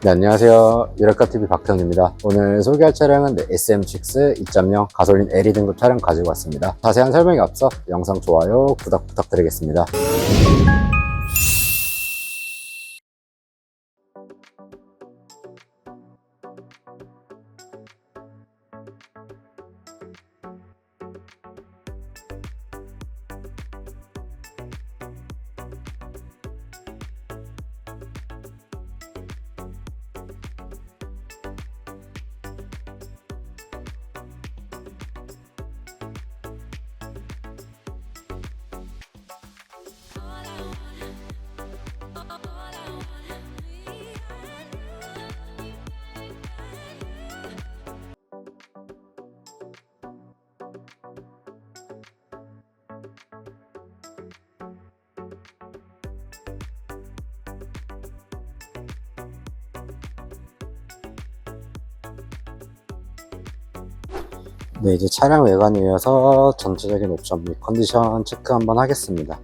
네, 안녕하세요. 유력가TV 박태훈입니다. 오늘 소개할 차량은 네, SM6 2.0 가솔린 LE 등급 차량 가지고 왔습니다. 자세한 설명에 앞서 영상 좋아요, 구독 부탁드리겠습니다. 네, 이제 차량 외관에 이어서 전체적인 옵션 및 컨디션 체크 한번 하겠습니다.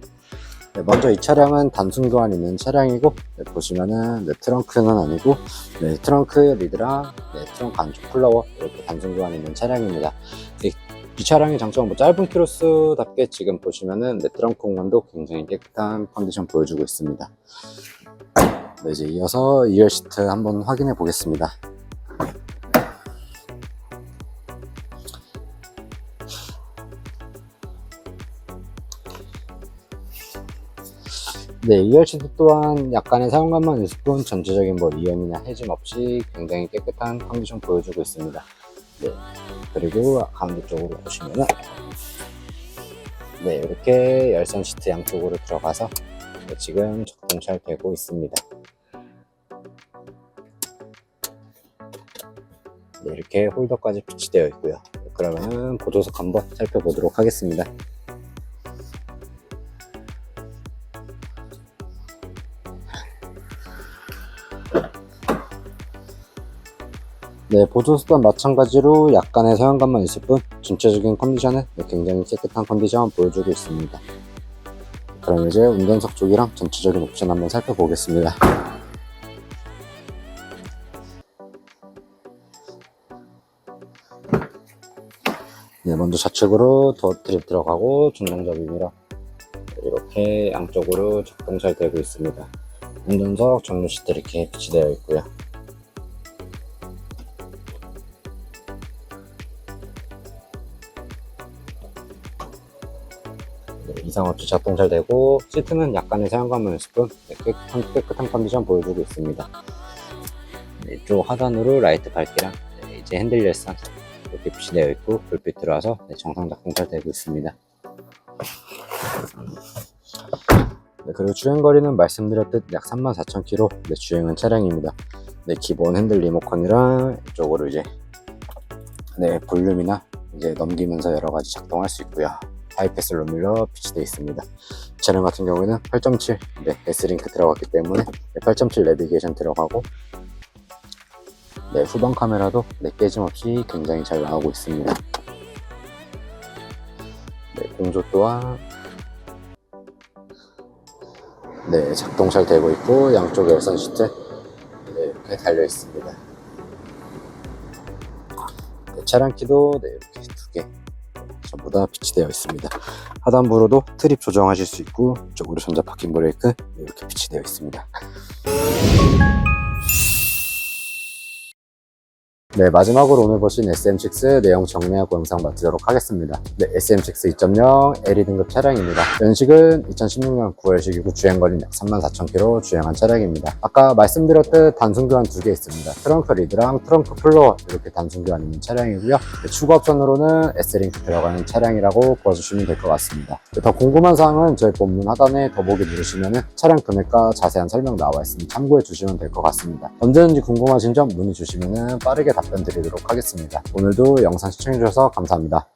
네, 먼저 이 차량은 단순 교환 있는 차량이고 네, 보시면은 네, 트렁크는 아니고 네, 트렁크 리드랑 네, 트렁크 안쪽 플러워 이렇게 단순 교환 있는 차량입니다. 이, 이 차량의 장점은 뭐 짧은 키로수답게 지금 보시면은 네, 트렁크 공간도 굉장히 깨끗한 컨디션 보여주고 있습니다. 네, 이제 이어서 2열 시트 한번 확인해 보겠습니다. 네, 2열 시트 또한 약간의 사용감만 있을 뿐 전체적인 뭐 이염이나 해짐 없이 굉장히 깨끗한 컨디션 보여주고 있습니다. 네, 그리고 가운데 쪽으로 보시면은 네, 이렇게 열선 시트 양쪽으로 들어가서 네, 지금 적동 잘 되고 있습니다. 네, 이렇게 홀더까지 비치되어 있고요. 그러면 보조석 한번 살펴보도록 하겠습니다. 네, 보조석도 마찬가지로 약간의 사용감만 있을 뿐 전체적인 컨디션은 네, 굉장히 깨끗한 컨디션 보여주고 있습니다. 그럼 이제 운전석 쪽이랑 전체적인 옵션 한번 살펴보겠습니다. 네, 먼저 좌측으로 더 드립 들어가고 미러 이렇게 양쪽으로 작동 잘 되고 있습니다. 운전석 정류 시트 이렇게 비치되어 있고요. 네, 이상 없이 작동 잘 되고 시트는 약간의 사용감은 있을 뿐 네, 깨끗한, 깨끗한 컨디션 보여주고 있습니다. 네, 이쪽 하단으로 라이트 밝기랑 네, 이제 핸들 열선 이렇게 비치되어 있고 불빛 들어와서 네, 정상 작동 잘 되고 있습니다. 네, 그리고 주행거리는 말씀드렸듯 약 34,000km 네, 주행한 차량입니다. 네, 기본 핸들 리모컨이랑 이쪽으로 이제 네, 볼륨이나 이제 넘기면서 여러 가지 작동할 수 있고요. 하이패스 롬밀러 비치되어 있습니다. 차량 같은 경우에는 8.7 네, S링크 들어갔기 때문에 네, 8.7 내비게이션 들어가고 네, 후방 카메라도 네, 깨짐없이 굉장히 잘 나오고 있습니다. 네, 공조 또한 네, 작동 잘 되고 있고 양쪽 열선 시트 네, 이렇게 달려 있습니다. 네, 차량 키도 네, 이렇게 두 개 전부 다 비치되어 있습니다. 하단부로도 트립 조정하실 수 있고 이쪽으로 전자 파킹 브레이크 이렇게 비치되어 있습니다. 네, 마지막으로 오늘 보신 SM6 내용 정리하고 영상 마치도록 하겠습니다. 네, SM6 2.0 LE 등급 차량입니다. 연식은 2016년 9월식이고 주행거리는 약 34,000km 주행한 차량입니다. 아까 말씀드렸듯 단순 교환 두 개 있습니다. 트렁크 리드랑 트렁크 플로어 이렇게 단순 교환 있는 차량이고요. 네, 추가 옵션으로는 S링크 들어가는 차량이라고 보아주시면 될 것 같습니다. 네, 더 궁금한 사항은 저희 본문 하단에 더보기 누르시면 차량 금액과 자세한 설명 나와 있으니 참고해 주시면 될 것 같습니다. 언제든지 궁금하신 점 문의 주시면 빠르게 답변 드리도록 하겠습니다. 오늘도 영상 시청해주셔서 감사합니다.